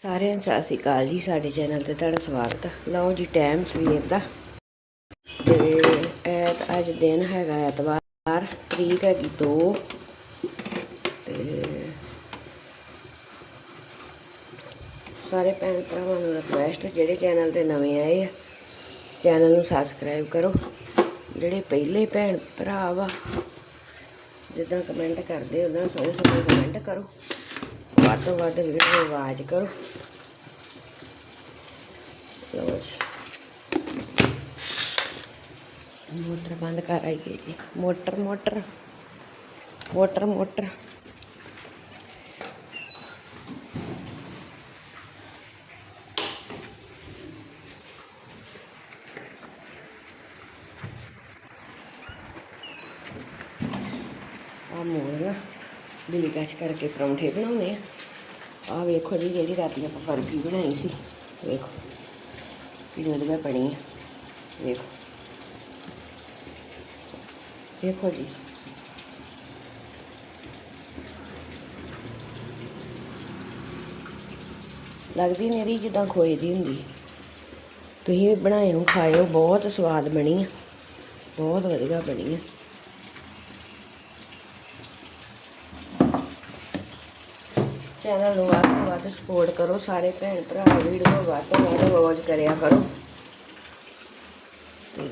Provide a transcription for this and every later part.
ਸਾਰਿਆਂ ਨੂੰ ਸਤਿ ਸ਼੍ਰੀ ਅਕਾਲ ਜੀ, ਸਾਡੇ ਚੈਨਲ ਤੇ ਤੁਹਾਡਾ ਸਵਾਗਤ ਹੈ ਲਓ ਜੀ ਟਾਈਮ ਸਵੇਰ ਦਾ। ਤੇ ਐਤ, ਅੱਜ ਦਿਨ ਹੈਗਾ ਐਤਵਾਰ, ਤਰੀਕ ਹੈਗੀ 2 ਤੇ ਸਾਰੇ ਭੈਣ ਭਰਾਵਾਂ ਨੂੰ ਰਿਕੁਐਸਟ ਜਿਹੜੇ ਚੈਨਲ ਤੇ ਨਵੇਂ ਆਏ ਆ, ਚੈਨਲ ਨੂੰ ਸਬਸਕ੍ਰਾਈਬ ਕਰੋ। ਜਿਹੜੇ ਪਹਿਲੇ ਭੈਣ ਭਰਾ ਵਾ, ਜਿੱਦਾਂ ਕਮੈਂਟ ਕਰਦੇ, ਉਦਾਂ ਸੋਹਣੇ ਸੋਹਣੇ ਕਮੈਂਟ ਕਰੋ। ਵੱਧ ਤੋਂ ਵੱਧ ਵੀਡੀਓ ਆਵਾਜ਼ ਕਰੋ। ਲਓ ਜੀ। ਮੋਟਰ ਬੰਦ ਕਰ ਆਈਏ ਜੀ। Motor motor. Motor motor. ਆ ਮੋੜਨਾ ਦਿੱਲੀ ਕਰਕੇ ਪਰੌਂਠੇ ਬਣਾਉਣੇ ਆ। ਆ ਵੇਖੋ ਜੀ, ਜਿਹੜੀ ਰਾਤੀ ਆਪਾਂ ਬਰਫੀ ਬਣਾਈ ਸੀ। ਵੇਖੋ, ਕਿੰਨੀ ਵਧੀਆ ਬਣੀ ਆ। ਵੇਖੋ। ਦੇਖੋ ਜੀ। ਲੱਗਦੀ ਮੇਰੀ ਜਿੱਦਾਂ ਖੋਏ ਦੀ ਹੁੰਦੀ। ਤੁਸੀਂ ਬਣਾਏ ਨੂੰ ਖਾਇਓ, ਬਹੁਤ ਸਵਾਦ ਬਣੀ ਆ। ਬਹੁਤ ਵਧੀਆ ਬਣੀ ਆ। ਚੈਨਲ ਨੂੰ ਵੱਧ ਤੋਂ ਵੱਧ ਸਪੋਰਟ ਕਰੋ, ਸਾਰੇ ਭੈਣ ਭਰਾ ਵੀਡੀਓ ਵੱਧ ਤੋਂ ਵੱਧ ਵਾਚ ਕਰਿਆ ਕਰੋ। ਤੇ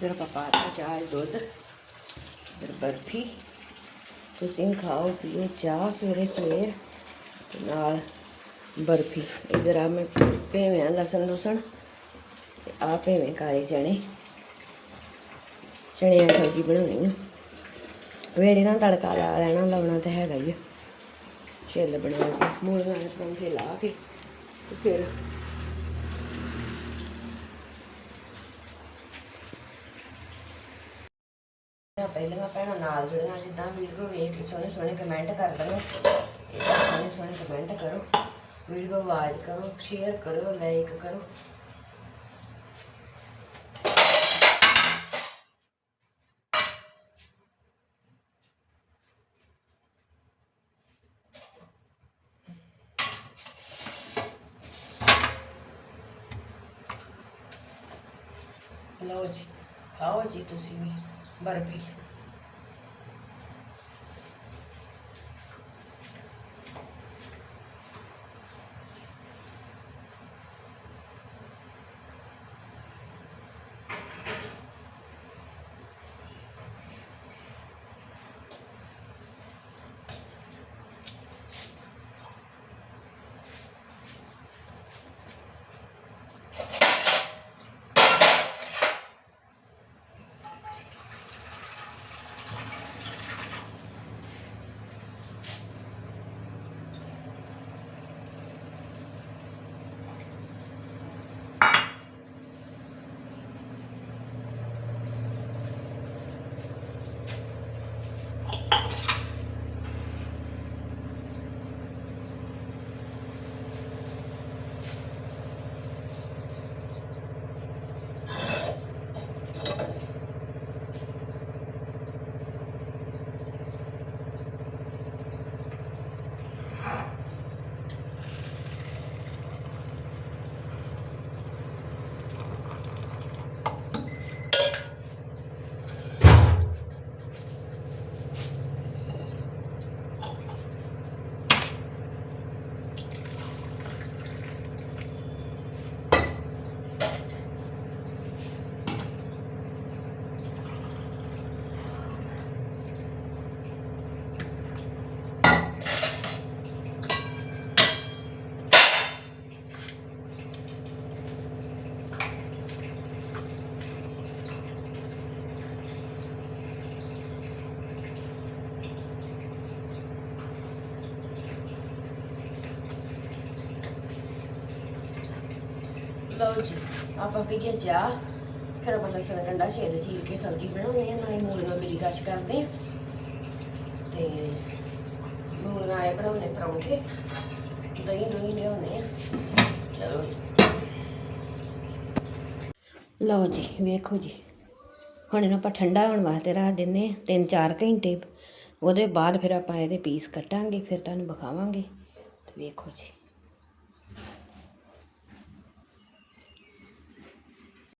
ਫਿਰ ਪਾਪਾ ਦਾ ਚਾਹ ਦੁੱਧ, ਫਿਰ ਬਰਫੀ, ਤੁਸੀਂ ਖਾਓ, ਪੀਓ, ਚਾਹ ਸਵੇਰੇ ਸਵੇਰ ਤੇ ਨਾਲ ਬਰਫੀ। ਇਧਰ ਆ ਮੈਂ ਭੇਵੇਂ ਲਸਣ ਲੁਸਣ। ਆ ਭੇਵੇਂ ਕਾਲੇ ਚਣੇ ਚਣਿਆਂ ਦੀ ਸਬਜ਼ੀ ਬਣਾਉਣੀ ਆ। ਵੇੜੇ ਨਾਲ ਤੜਕਾ ਲਾ ਲੈਣਾ, ਲਾਉਣਾ ਤਾਂ ਹੈਗਾ ਹੀ ਛਿੱਲ ਬਣਾ ਕੇ ਮੂਲੀਆਂ ਦੇ ਪਰੌਂਠੇ ਲਾ ਕੇ ਤੇ ਫਿਰ ਪਹਿਲਾਂ ਭੈਣਾਂ ਨਾਲ ਜੁੜੀਆਂ, ਜਿੱਦਾਂ ਵੀਡੀਓ ਵੇਖ ਕੇ ਸੋਹਣੇ ਸੋਹਣੇ ਕਮੈਂਟ ਕਰ ਦੇਣਾ ਸੋਹਣੇ ਸੋਹਣੇ ਕਮੈਂਟ ਕਰੋ। ਵੀਡੀਓ ਆਵਾਜ਼ ਕਰੋ ਸ਼ੇਅਰ ਕਰੋ ਲਾਈਕ ਕਰੋ ਲਓ ਜੀ ਖਾਓ ਜੀ ਤੁਸੀਂ ਵੀ ਬਰਫੀ ਲਓ ਜੀ, ਆਪਾਂ ਪੀ ਚਾਹ। ਫਿਰ ਆਪਾਂ ਲਸਣ ਗੰਡਾ ਛੇਦ ਚੀਰ ਕੇ ਸਬਜ਼ੀ ਬਣਾਉਣੀ ਹੈ ਨਾਲੇ ਮੂਲੀਆਂ ਮਿਲੀ ਗਾਸ਼ ਕਰਦੇ ਆ। ਤੇ ਮੂਲੀਆਂ ਆਏ ਬਣਾਉਣੇ ਪਰੌਂਠੇ। ਦਹੀਂ ਦਹੀਂ ਲਿਆਉਣੇ ਆ। ਚਲੋ ਜੀ। ਲਓ ਜੀ, ਵੇਖੋ ਜੀ। ਹੁਣ ਇਹਨੂੰ ਆਪਾਂ ਠੰਡਾ ਹੋਣ ਵਾਸਤੇ ਰੱਖ ਦਿੰਨੇ ਆ 3-4 ਘੰਟੇ। ਉਹਦੇ ਬਾਅਦ ਫਿਰ ਆਪਾਂ ਇਹਦੇ ਪੀਸ ਕੱਟਾਂਗੇ, ਫਿਰ ਤੁਹਾਨੂੰ ਵਿਖਾਵਾਂਗੇ। ਤੇ ਵੇਖੋ ਜੀ।